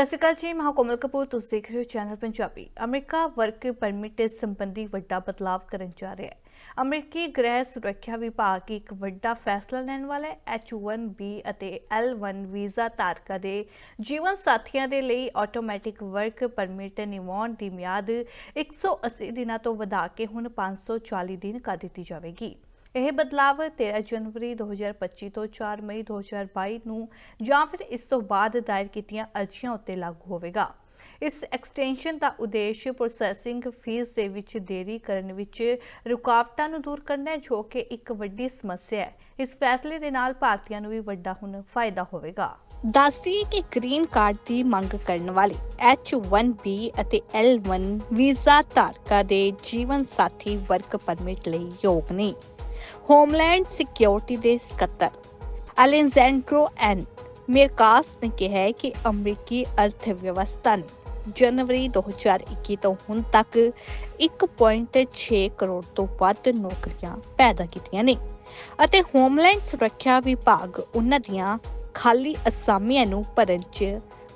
ਸਤਿ ਸ਼੍ਰੀ ਅਕਾਲ ਜੀ, ਮੈਂ ਕੋਮਲ ਕਪੂਰ, ਤੁਸੀਂ ਦੇਖ ਰਹੇ ਹੋ channel Punjabi. America work permit ਸੰਬੰਧੀ ਵੱਡਾ ਬਦਲਾਅ ਕਰਨ ਜਾ ਰਿਹਾ ਹੈ। ਅਮਰੀਕੀ ਗ੍ਰਹਿ ਸੁਰੱਖਿਆ ਵਿਭਾਗ ਇੱਕ ਵੱਡਾ ਫੈਸਲਾ ਲੈਣ ਵਾਲਾ ਹੈ। H1B ਅਤੇ L1 ਵੀਜ਼ਾ ਧਾਰਕਾਂ ਦੇ ਜੀਵਨ ਸਾਥੀਆਂ ਦੇ ਲਈ ਆਟੋਮੈਟਿਕ ਵਰਕ ਪਰਮਿਟ ਨਿਵਾਉਣ ਦੀ ਮਿਆਦ 180 ਦਿਨਾਂ ਤੋਂ ਵਧਾ ਕੇ ਹੁਣ 540 ਦਿਨ ਕਰ ਦਿੱਤੀ ਜਾਵੇਗੀ। ਇਹ ਬਦਲਾਵ 13 ਜਨਵਰੀ 2025 ਤੋਂ 4 ਮਈ 2022 ਨੂੰ ਜਾਂ ਫਿਰ ਇਸ ਤੋਂ ਬਾਅਦ ਦਾਇਰ ਕੀਤੀਆਂ ਅਰਜ਼ੀਆਂ ਉੱਤੇ ਲਾਗੂ ਹੋਵੇਗਾ। ਇਸ ਐਕਸਟੈਂਸ਼ਨ ਦਾ ਉਦੇਸ਼ ਪ੍ਰੋਸੈਸਿੰਗ ਫੀਸ ਦੇ ਵਿੱਚ ਦੇਰੀ ਕਰਨ ਵਿੱਚ ਰੁਕਾਵਟਾਂ ਨੂੰ ਦੂਰ ਕਰਨਾ ਹੈ, ਜੋ ਕਿ ਇੱਕ ਵੱਡੀ ਸਮੱਸਿਆ ਹੈ। ਇਸ ਫੈਸਲੇ ਦੇ ਨਾਲ ਭਾਰਤੀਆਂ ਨੂੰ ਵੀ ਵੱਡਾ ਹੁਣ ਫਾਇਦਾ ਹੋਵੇਗਾ। ਦੱਸਦੀ ਕਿ ਗ੍ਰੀਨ ਕਾਰਡ ਦੀ ਮੰਗ ਕਰਨ ਵਾਲੇ H1B ਅਤੇ L1 ਵੀਜ਼ਾ ਧਾਰਕਾਂ ਦੇ ਜੀਵਨ ਸਾਥੀ ਵਰਕ ਪਰਮਿਟ ਲਈ ਯੋਗ ਨਹੀਂ ਹੋਮਲੈਂਡ ਸਿਕਿਉਰਿਟੀ ਦੇ ਸਕੱਤਰ ਅਲੈਗਜ਼ੈਂਡਰੋ ਐਨ ਮਿਰਕਾਸ ਨੇ ਕਿਹਾ ਹੈ ਕਿ ਅਮਰੀਕੀ ਅਰਥ ਨੇ ਜਨਵਰੀ 2021 ਤੋਂ ਹੁਣ ਤੱਕ 1.6 ਕਰੋੜ ਤੋਂ ਵੱਧ ਨੌਕਰੀਆਂ ਪੈਦਾ ਕੀਤੀਆਂ ਨੇ ਅਤੇ ਹੋਮਲੈਂਡ ਸੁਰੱਖਿਆ ਵਿਭਾਗ ਉਹਨਾਂ ਦੀਆਂ ਖਾਲੀ ਅਸਾਮੀਆਂ ਨੂੰ ਭਰਨ 'ਚ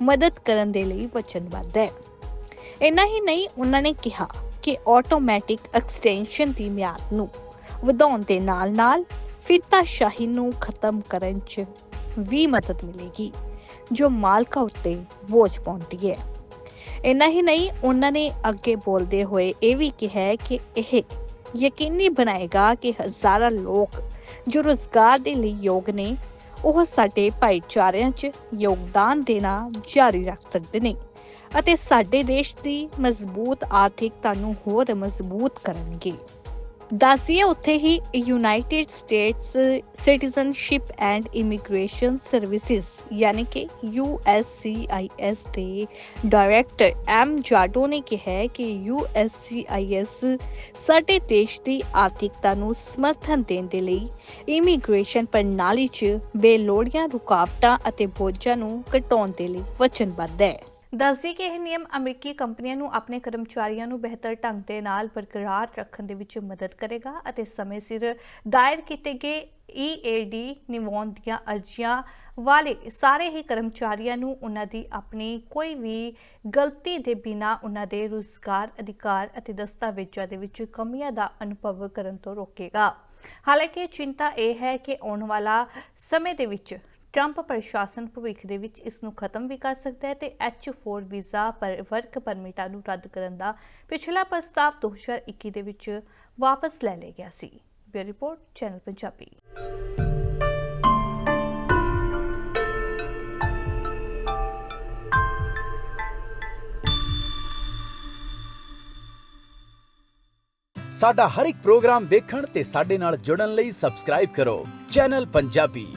ਮਦਦ ਕਰਨ ਦੇ ਲਈ ਵਚਨਬੱਧ ਹੈ। ਇੰਨਾ ਹੀ ਨਹੀਂ, ਉਹਨਾਂ ਨੇ ਕਿਹਾ ਕਿ ਆਟੋਮੈਟਿਕ ਐਕਸਟੈਂਸ਼ਨ ਦੀ ਮਿਆਦ ਨੂੰ ਵਧਾਉਣ ਦੇ ਨਾਲ-ਨਾਲ ਫਿੱਤਾਸ਼ਾਹੀ ਨੂੰ ਖਤਮ ਕਰਨ 'ਚ ਵੀ ਮਦਦ ਮਿਲੇਗੀ, ਜੋ ਮਾਲਕਾਂ ਉੱਤੇ ਬੋਝ ਪਾਉਂਦੀ ਹੈ। ਇੰਨਾ ਹੀ ਨਹੀਂ, ਉਹਨਾਂ ਨੇ ਅੱਗੇ ਬੋਲਦੇ ਹੋਏ ਇਹ ਵੀ ਕਿਹਾ ਕਿ ਇਹ ਯਕੀਨੀ ਬਣਾਏਗਾ ਕਿ ਹਜ਼ਾਰਾਂ ਲੋਕ ਜੋ ਰੋਜ਼ਗਾਰ ਦੇ ਲਈ ਯੋਗ ਨੇ, ਉਹ ਸਾਡੇ ਭਾਈਚਾਰਿਆਂ 'ਚ ਯੋਗਦਾਨ ਦੇਣਾ ਜਾਰੀ ਰੱਖ ਸਕਦੇ ਨੇ ਅਤੇ ਸਾਡੇ ਦੇਸ਼ ਦੀ ਮਜ਼ਬੂਤ ਆਰਥਿਕਤਾ ਨੂੰ ਹੋਰ ਮਜ਼ਬੂਤ ਕਰਨਗੇ। ਦੱਸਿਏ ਉੱਥੇ ਹੀ United States citizenship and immigration services ਯਾਨੀ ਕਿ USCIS ਦੇ ਡਾਇਰੈਕਟਰ ਐਮ ਜਾਡੋ ਨੇ ਕਿਹਾ ਹੈ ਕਿ USCIS ਸਾਡੇ ਦੇਸ਼ ਦੀ ਆਰਥਿਕਤਾ ਨੂੰ ਸਮਰਥਨ ਦੇਣ ਦੇ ਲਈ ਇਮੀਗ੍ਰੇਸ਼ਨ ਪ੍ਰਣਾਲੀ 'ਚ ਬੇਲੋੜੀਆਂ ਰੁਕਾਵਟਾਂ ਅਤੇ ਬੋਝਾਂ ਨੂੰ ਘਟਾਉਣ ਦੇ ਲਈ ਵਚਨਬੱਧ ਹੈ। ਦੱਸਦੀ ਕਿ ਇਹ ਨਿਯਮ ਅਮਰੀਕੀ ਕੰਪਨੀਆਂ ਨੂੰ ਆਪਣੇ ਕਰਮਚਾਰੀਆਂ ਨੂੰ ਬਿਹਤਰ ਢੰਗ ਦੇ ਨਾਲ ਬਰਕਰਾਰ ਰੱਖਣ ਦੇ ਵਿੱਚ ਮਦਦ ਕਰੇਗਾ ਅਤੇ ਸਮੇਂ ਸਿਰ ਦਾਇਰ ਕੀਤੇ ਗਏ EAD ਨਿਵਾਉਣ ਦੀਆਂ ਅਰਜ਼ੀਆਂ ਵਾਲੇ ਸਾਰੇ ਹੀ ਕਰਮਚਾਰੀਆਂ ਨੂੰ ਉਹਨਾਂ ਦੀ ਆਪਣੀ ਕੋਈ ਵੀ ਗਲਤੀ ਦੇ ਬਿਨਾ ਉਹਨਾਂ ਦੇ ਰੁਜ਼ਗਾਰ ਅਧਿਕਾਰ ਅਤੇ ਦਸਤਾਵੇਜ਼ਾਂ ਦੇ ਵਿੱਚ ਕਮੀਆਂ ਦਾ ਅਨੁਭਵ ਕਰਨ ਤੋਂ ਰੋਕੇਗਾ। ਹਾਲਾਂਕਿ ਚਿੰਤਾ ਇਹ ਹੈ ਕਿ ਆਉਣ ਵਾਲਾ ਸਮੇਂ ਦੇ ਵਿੱਚ ਟਰੰਪ ਪ੍ਰਸ਼ਾਸਨ ਭਵਿੱਖ ਦੇ ਵਿੱਚ ਇਸ ਨੂੰ ਖਤਮ ਵੀ ਕਰ ਸਕਦਾ ਹੈ ਤੇ H4 ਵੀਜ਼ਾ ਪਰ ਵਰਕ ਪਰਮਿਟਾਂ ਨੂੰ ਰੱਦ ਕਰਨ ਦਾ ਪਿਛਲਾ ਪ੍ਰਸਤਾਵ 2021 ਦੇ ਵਿੱਚ ਵਾਪਸ ਲੈ ਲਿਆ ਗਿਆ ਸੀ। Bureau report, channel Punjabi. ਸਾਡਾ ਹਰ ਇੱਕ ਪ੍ਰੋਗਰਾਮ ਦੇਖਣ ਤੇ ਸਾਡੇ ਨਾਲ ਜੁੜਨ ਲਈ ਸਬਸਕ੍ਰਾਈਬ ਕਰੋ ਚੈਨਲ ਪੰਜਾਬੀ।